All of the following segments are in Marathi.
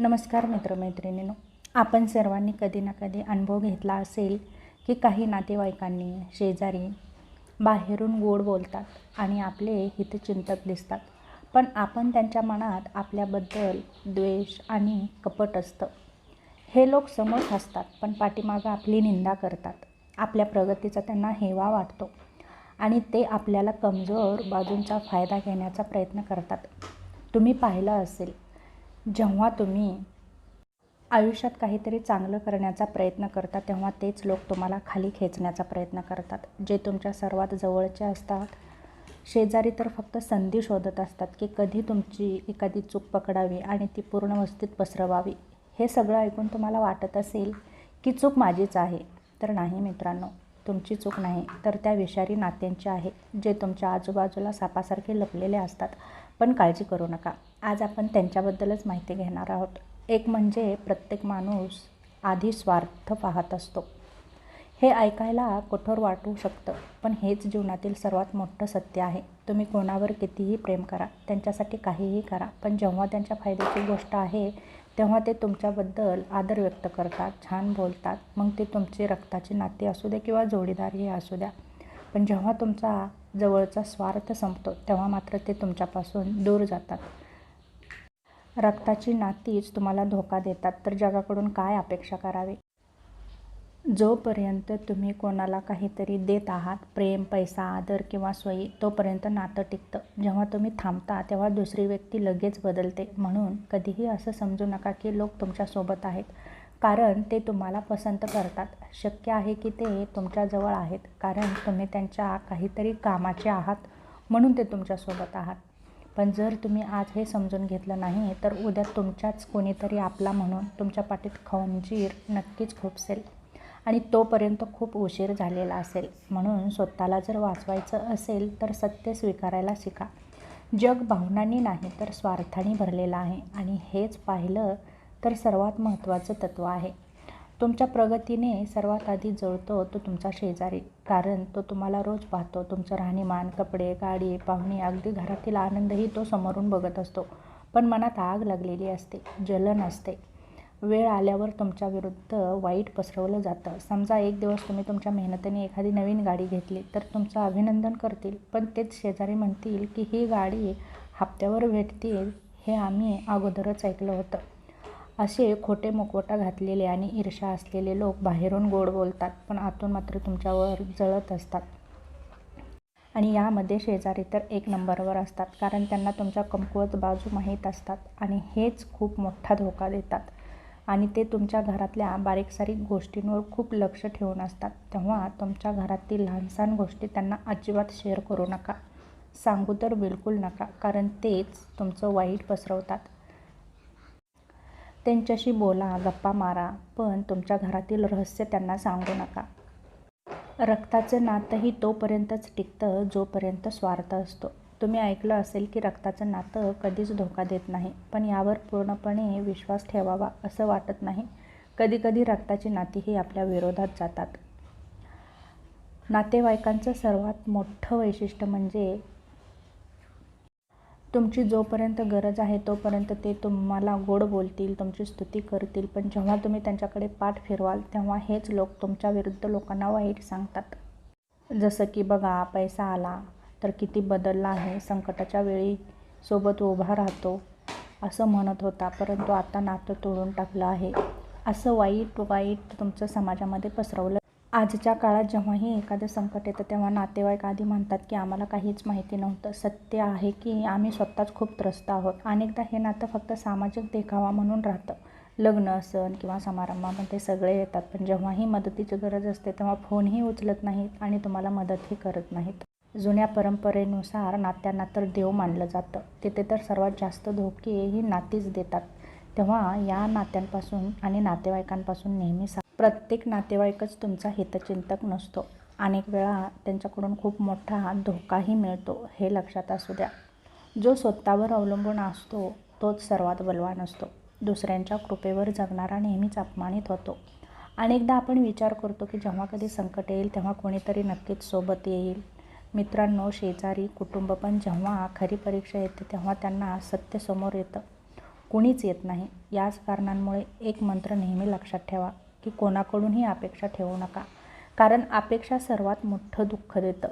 नमस्कार मित्रमैत्रिणींनो आपण सर्वांनी कधी ना कधी अनुभव घेतला असेल की काही नातेवाईकांनी शेजारी बाहेरून गोड बोलतात आणि आपले हितचिंतक दिसतात. पण आपण त्यांच्या मनात आपल्याबद्दल द्वेष आणि कपट असतं. हे लोक समोर हसतात पण पाठीमागं आपली निंदा करतात. आपल्या प्रगतीचा त्यांना हेवा वाटतो आणि ते आपल्याला कमजोर बाजूंचा फायदा घेण्याचा प्रयत्न करतात. तुम्ही पाहिलं असेल जेव्हा तुम्ही आयुष्यात काहीतरी चांगलं करण्याचा प्रयत्न करता तेव्हा तेच लोक तुम्हाला खाली खेचण्याचा प्रयत्न करतात. जे तुमच्या सर्वात जवळचे असतात. शेजारी तर फक्त संधी शोधत असतात की कधी तुमची एखादी चूक पकडावी आणि ती पूर्ण वस्तीत पसरवावी. हे सगळं ऐकून तुम्हाला वाटत असेल की चूक माझीच आहे. तर नाही मित्रांनो तुमची चूक नाही तर त्या विषारी नात्यांची आहे जे तुमच्या आजूबाजूला सापासारखे लपलेले असतात. पण काळजी करू नका. आज आपण त्यांच्याबद्दलच माहिती घेणार आहोत. एक म्हणजे प्रत्येक माणूस आधी स्वार्थ पाहत असतो. हे ऐकायला कठोर वाटू शकतं पण हेच जीवनातील सर्वात मोठं सत्य आहे. तुम्ही कोणावर कितीही प्रेम करा त्यांच्यासाठी काहीही करा पण जेव्हा त्यांच्या फायद्याची गोष्ट आहे तेव्हा ते तुमच्याबद्दल आदर व्यक्त करतात छान बोलतात. मग ते तुमचे रक्ताचे नाते असू द्या किंवा जोडीदारही असू द्या. पण जेव्हा तुमचा जवळचा स्वार्थ संपतो तेव्हा मात्र ते तुमच्यापासून दूर जातात. रक्ताची नातीच तुम्हाला धोका देतात. तर जगाकडून काय अपेक्षा करावी? जोपर्यंत तुम्ही कोणाला काहीतरी देत आहात प्रेम पैसा आदर किंवा सोयी तोपर्यंत नातं टिकतं. जेव्हा तुम्ही थांबता तेव्हा दुसरी व्यक्ती लगेच बदलते. म्हणून कधीही असं समजू नका की लोक तुमच्यासोबत आहेत कारण ते तुम्हाला पसंत करतात. शक्य आहे की ते तुमच्याजवळ आहेत कारण तुम्ही त्यांच्या काहीतरी कामाचे आहात म्हणून ते तुमच्यासोबत आहात. पण जर तुम्ही आज हे समजून घेतलं नाही तर उद्या तुमच्याच कोणीतरी आपला म्हणून तुमच्या पाठीत खंजीर नक्कीच खुपसेल. आणि तोपर्यंत खूप उशीर झालेला असेल. म्हणून स्वतःला जर वाचवायचं असेल तर सत्य स्वीकारायला शिका. जग भावनांनी नाही तर स्वार्थाने भरलेलं आहे. आणि हेच पाहिलं तर सर्वात महत्त्वाचं तत्त्व आहे. तुमच्या प्रगतीने सर्वात आधी जळतो तो तुमचा शेजारी. कारण तो तुम्हाला रोज पाहतो. तुमचं राहणीमान कपडे गाडी पाहुणे अगदी घरातील आनंदही तो समोरून बघत असतो. पण मनात आग लागलेली असते. जलन असते. वेळ आल्यावर तुमच्या विरुद्ध वाईट पसरवलं जातं. समजा एक दिवस तुम्ही तुमच्या मेहनतीने एखादी नवीन गाडी घेतली तर तुमचं अभिनंदन करतील. पण तेच शेजारी म्हणतील की ही गाडी हप्त्यावर भेटतील हे आम्ही अगोदरच ऐकलं होतं. असे खोटे मुखवटा घातलेले आणि ईर्षा असलेले लोक बाहेरून गोड बोलतात पण आतून मात्र तुमच्यावर जळत असतात. आणि यामध्ये शेजारी तर एक नंबरवर असतात कारण त्यांना तुमच्या कमकुवत बाजू माहीत असतात आणि हेच खूप मोठा धोका देतात. आणि ते तुमच्या घरातल्या बारीकसारीक गोष्टींवर खूप लक्ष ठेवून असतात. तेव्हा तुमच्या घरातील लहानसहान गोष्टी त्यांना अजिबात शेअर करू नका. सांगू तर बिलकुल नका कारण तेच तुमचं वाईट पसरवतात. त्यांच्याशी बोला गप्पा मारा पण तुमच्या घरातील रहस्य त्यांना सांगू नका. रक्ताचं नातंही तोपर्यंतच टिकतं जोपर्यंत स्वार्थ असतो. तुम्ही ऐकलं असेल की रक्ताचं नातं कधीच धोका देत नाही पण यावर पूर्णपणे विश्वास ठेवावा असं वाटत नाही. कधीकधी रक्ताची नातीही आपल्या विरोधात जातात. नातेवाईकांचं सर्वात मोठं वैशिष्ट्य म्हणजे तुमची जोपर्यंत गरज आहे तोपर्यंत ते तुम्हाला गोड बोलतील तुमची स्तुती करतील. पण जेव्हा तुम्ही त्यांच्याकडे पाठ फिरवाल तेव्हा हेच लोक तुमच्या विरुद्ध लोकांना वाईट सांगतात. जसं की बघा पैसा आला तर किती बदलला आहे? संकटाच्या वेळी सोबत उभा राहतो असं म्हणत होता परंतु आता नातं तोडून टाकलं आहे. असं वाईट वाईट तुमचं समाजामध्ये पसरवलं. आजच्या काळात जेव्हाही एखादं संकट येतं तेव्हा नातेवाईक आधी म्हणतात की आम्हाला काहीच माहिती नव्हतं. सत्य आहे की आम्ही स्वतःच खूप त्रस्त आहोत. अनेकदा हे नातं फक्त सामाजिक देखावा म्हणून राहतं. लग्न सण किंवा समारंभामध्ये सगळे येतात पण जेव्हाही मदतीची गरज असते तेव्हा फोनही उचलत नाहीत आणि तुम्हाला मदतही करत नाहीत. जुन्या परंपरेनुसार नात्यांना तर देव मानलं जातं. तिथे तर सर्वात जास्त धोके ही नातीच देतात. तेव्हा या नात्यांपासून आणि नातेवाईकांपासून नेहमी सा प्रत्येक नातेवाईकच तुमचा हितचिंतक नसतो. अनेक वेळा त्यांच्याकडून खूप मोठा धोकाही मिळतो हे लक्षात असू द्या. जो स्वतःवर अवलंबून असतो तोच सर्वात बलवान असतो. दुसऱ्यांच्या कृपेवर जगणारा नेहमीच अपमानित होतो. अनेकदा आपण विचार करतो की जेव्हा कधी संकट येईल तेव्हा कोणीतरी नक्कीच सोबत येईल. मित्रांनो शेजारी कुटुंब पण जेव्हा खरी परीक्षा येते तेव्हा त्यांना सत्य समोर येतं. कुणीच येत नाही. याच कारणांमुळे एक मंत्र नेहमी लक्षात ठेवा की कोणाकडूनही अपेक्षा ठेवू नका. कारण अपेक्षा सर्वात मोठं दुःख देतं.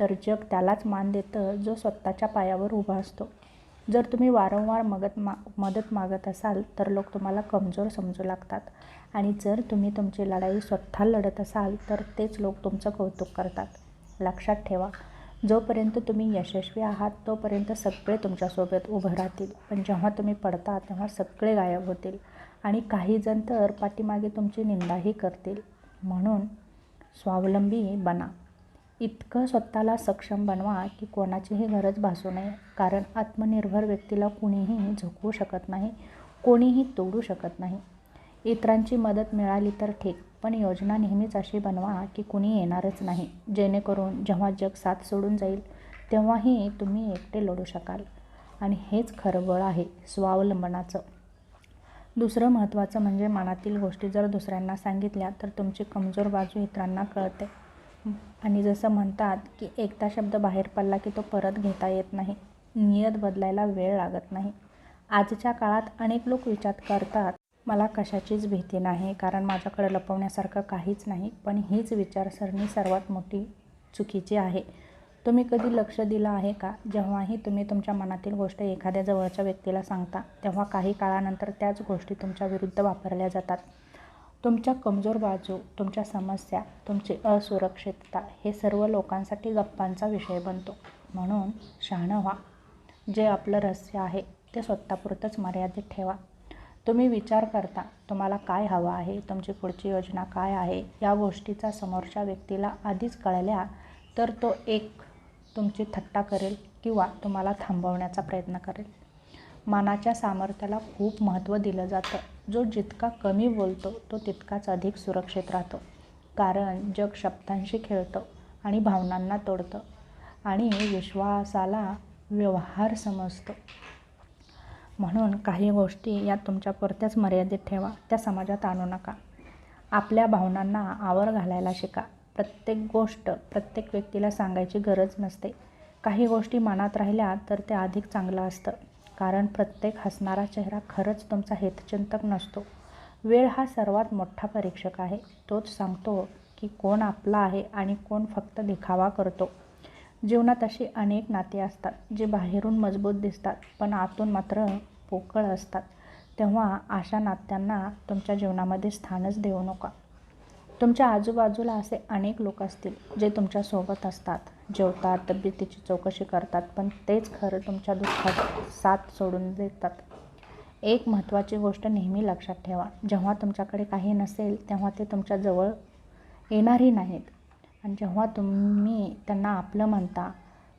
तर जग त्यालाच मान देतं जो स्वतःच्या पायावर उभा असतो. जर तुम्ही वारंवार मगत मा मदत मागत असाल तर लोक तुम्हाला कमजोर समजू लागतात. आणि जर तुम्ही तुमची लढाई स्वतः लढत असाल तर तेच लोक तुमचं कौतुक करतात. लक्षात ठेवा. जोपर्यंत तुम्ही यशस्वी आहात तोपर्यंत सगळे तुमच्यासोबत उभं राहतील. पण जेव्हा तुम्ही पडता तेव्हा सगळे गायब होतील आणि काही जण तर पाठीमागे तुमची निंदाही करतील. म्हणून स्वावलंबी बना. इतकं स्वतःला सक्षम बनवा की कोणाचीही गरज भासू नये. कारण आत्मनिर्भर व्यक्तीला कुणीही झोकवू शकत नाही कोणीही तोडू शकत नाही. इतरांची मदत मिळाली तर ठीक. पण योजना नेहमीच अशी बनवा की कुणी येणारच नाही. जेणेकरून जेव्हा जग साथ सोडून जाईल तेव्हाही तुम्ही एकटे लढू शकाल. आणि हेच खरं बळ आहे स्वावलंबनाचं. दुसरं महत्त्वाचं म्हणजे मनातील गोष्टी जर दुसऱ्यांना सांगितल्या तर तुमची कमजोर बाजू इतरांना कळते. आणि जसं म्हणतात की एकदा शब्द बाहेर पडला की तो परत घेता येत नाही. नियत बदलायला वेळ लागत नाही. आजच्या काळात अनेक लोक विचार करतात मला कशाचीच भीती नाही कारण माझ्याकडे लपवण्यासारखं काहीच नाही पण हीच विचारसरणी सर्वात मोठी चुकीची आहे. तुम्ही कधी लक्ष दिलं आहे का? जेव्हाही तुम्ही तुमच्या मनातील गोष्ट एखाद्या जवळच्या व्यक्तीला सांगता तेव्हा काही काळानंतर त्याच गोष्टी तुमच्या विरुद्ध वापरल्या जातात. तुमच्या कमजोर बाजू तुमच्या समस्या तुमची असुरक्षितता हे सर्व लोकांसाठी गप्पांचा विषय बनतो. म्हणून शहाणं व्हा. जे आपलं रहस्य आहे ते स्वतःपुरतंच मर्यादित ठेवा. तुम्ही विचार करता तुम्हाला काय हवं आहे तुमची पुढची योजना काय आहे या गोष्टीचा समोरच्या व्यक्तीला आधीच कळल्या तर तो एक तुमची थट्टा करेल किंवा तुम्हाला थांबवण्याचा प्रयत्न करेल. मनाच्या सामर्थ्याला खूप महत्त्व दिलं जातं. जो जितका कमी बोलतो तो तितकाच अधिक सुरक्षित राहतो. कारण जग शब्दांशी खेळतं आणि भावनांना तोडतं आणि विश्वासाला व्यवहार समजतो. म्हणून काही गोष्टी या तुमच्या पुरत्याच मर्यादित ठेवा त्या समाजात आणू नका. आपल्या भावनांना आवर घालायला शिका. प्रत्येक गोष्ट प्रत्येक व्यक्तीला सांगायची गरज नसते. काही गोष्टी मनात राहिल्या तर ते अधिक चांगलं असतं. कारण प्रत्येक हसणारा चेहरा खरंच तुमचा हितचिंतक नसतो. वेळ हा सर्वात मोठा परीक्षक आहे. तोच सांगतो की कोण आपला आहे आणि कोण फक्त दिखावा करतो. जीवनात अशी अनेक नाती असतात जी बाहेरून मजबूत दिसतात पण आतून मात्र पोकळ असतात. तेव्हा अशा नात्यांना तुमच्या जीवनामध्ये स्थानच देऊ नका. तुमच्या आजूबाजूला असे अनेक लोक असतील जे तुमच्यासोबत असतात. जेवतात तब्येतीची चौकशी करतात पण तेच खरं तुमच्या दुःखात साथ सोडून देतात. एक महत्त्वाची गोष्ट नेहमी लक्षात ठेवा. जेव्हा तुमच्याकडे काही नसेल तेव्हा ते तुमच्याजवळ येणारही नाहीत. आणि जेव्हा तुम्ही त्यांना आपलं म्हणता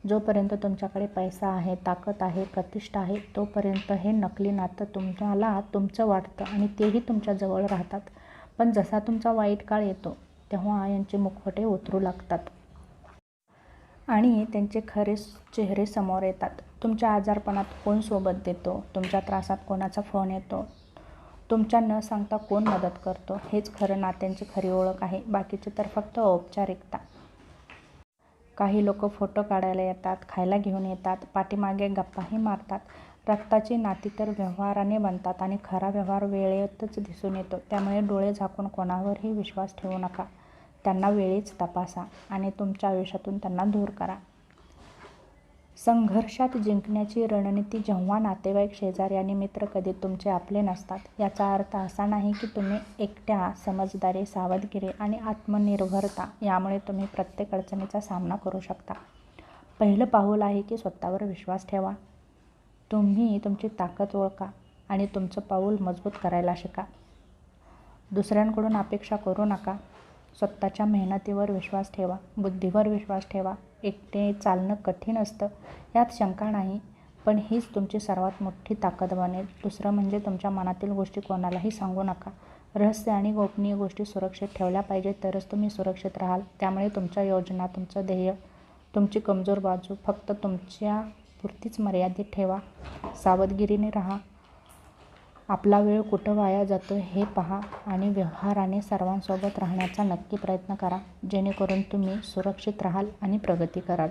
जोपर्यंत तुमच्याकडे पैसा आहे ताकद आहे प्रतिष्ठा आहे तोपर्यंत हे नकली नातं तुम्हाला तुमचं वाटतं आणि तेही तुमच्याजवळ राहतात. पण जसा तुमचा वाईट काळ येतो तेव्हा यांचे मुखवटे उतरू लागतात आणि त्यांचे खरे चेहरे समोर येतात. तुमच्या आजारपणात कोण सोबत देतो? तुमच्या त्रासात कोणाचा फोन येतो? तुमच्या न सांगता कोण मदत करतो? हेच खरं नात्यांची खरी ओळख आहे. बाकीचे तर फक्त औपचारिकता. काही लोक फोटो काढायला येतात खायला घेऊन येतात पाठीमागे गप्पाही मारतात. रक्ताची नाती तर व्यवहाराने बनतात आणि खरा व्यवहार वेळेतच दिसून येतो. त्यामुळे डोळे झाकून कोणावरही विश्वास ठेवू नका. त्यांना वेळीच तपासा आणि तुमच्या आयुष्यातून त्यांना दूर करा. संघर्षात जिंकण्याची रणनीती जेव्हा नातेवाईक शेजारी आणि मित्र कधी तुमचे आपले नसतात याचा अर्थ असा नाही की तुम्ही एकट्या समजदारी सावधगिरी आणि आत्मनिर्भरता यामुळे तुम्ही प्रत्येक अडचणीचा सामना करू शकता. पहिलं पाऊल आहे की स्वतःवर विश्वास ठेवा. तुम्ही तुमची ताकद ओळखा आणि तुमचं पाऊल मजबूत करायला शिका. दुसऱ्यांकडून अपेक्षा करू नका. स्वतःच्या मेहनतीवर विश्वास ठेवा बुद्धीवर विश्वास ठेवा एकटे चालणं कठीण असतं यात शंका नाही. पण हीच तुमची सर्वात मोठी ताकद बनेल. दुसरं म्हणजे तुमच्या मनातील गोष्टी कोणालाही सांगू नका. रहस्य आणि गोपनीय गोष्टी सुरक्षित ठेवल्या पाहिजे तरच तुम्ही सुरक्षित राहाल. त्यामुळे तुमच्या योजना तुमचं ध्येय तुमची कमजोर बाजू फक्त तुमच्या पुरतीच मर्यादित ठेवा. सावधगिरीने राहा. आपला वेळ कुठं वाया जातो हे पहा आणि व्यवहाराने सर्वांसोबत राहण्याचा नक्की प्रयत्न करा. जेणेकरून तुम्ही सुरक्षित राहाल आणि प्रगती कराल.